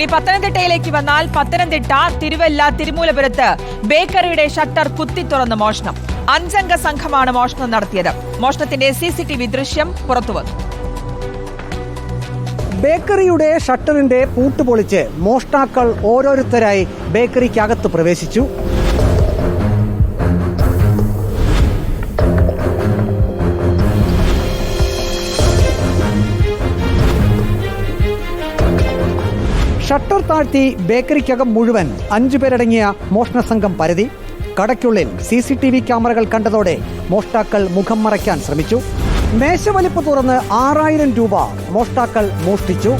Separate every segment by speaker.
Speaker 1: ഇനി പത്തനംതിട്ടയിലേക്ക് വന്നാൽ പത്തനംതിട്ട തിരുവല്ല തിരുമൂലപുരത്ത് ബേക്കറിയുടെ ഷട്ടർ കുത്തി തുറന്ന് മോഷണം. അഞ്ചംഗ സംഘമാണ് മോഷണം നടത്തിയത്. മോഷണത്തിന്റെ സിസിടിവി ദൃശ്യം പുറത്തുവന്നു.
Speaker 2: ബേക്കറിയുടെ ഷട്ടറിന്റെ പൂട്ട് പൊളിച്ച് മോഷ്ടാക്കൾ ഓരോരുത്തരായി ബേക്കറിക്കകത്ത് പ്രവേശിച്ചു. ഷട്ടർ താഴ്ത്തി ബേക്കറിക്കകം മുഴുവൻ അഞ്ചു പേരടങ്ങിയ മോഷണ സംഘം പരതി. കടയ്ക്കുള്ളിൽ സി സി ടി വി ക്യാമറകൾ കണ്ടതോടെ മോഷ്ടാക്കൾ മുഖം മറയ്ക്കാൻ ശ്രമിച്ചു. മേശവലിപ്പ് തുറന്ന് ആറായിരം രൂപ മോഷ്ടാക്കൾ മോഷ്ടിച്ചു.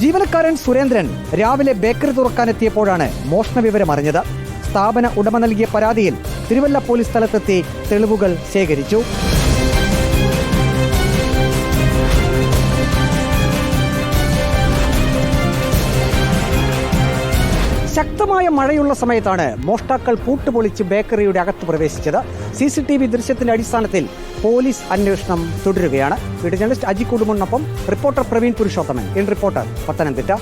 Speaker 2: ജീവനക്കാരൻ സുരേന്ദ്രൻ രാവിലെ ബേക്കറി തുറക്കാനെത്തിയപ്പോഴാണ് മോഷണ വിവരം അറിഞ്ഞത്. സ്ഥാപന ഉടമ നൽകിയ പരാതിയിൽ തിരുവല്ല പോലീസ് സ്ഥലത്തെത്തി തെളിവുകൾ ശേഖരിച്ചു. ശക്തമായ മഴയുള്ള സമയത്താണ് മോഷ്ടാക്കൾ പൂട്ടുപൊളിച്ച് ബേക്കറിയുടെ അകത്ത് പ്രവേശിച്ചത്. സി സി ടി വി ദൃശ്യത്തിന്റെ അടിസ്ഥാനത്തിൽ പോലീസ് അന്വേഷണം തുടരുകയാണ്. Video journalist Aji കുടുംബനൊപ്പം reporter Praveen Purushothaman. In reporter Pathanamthitta.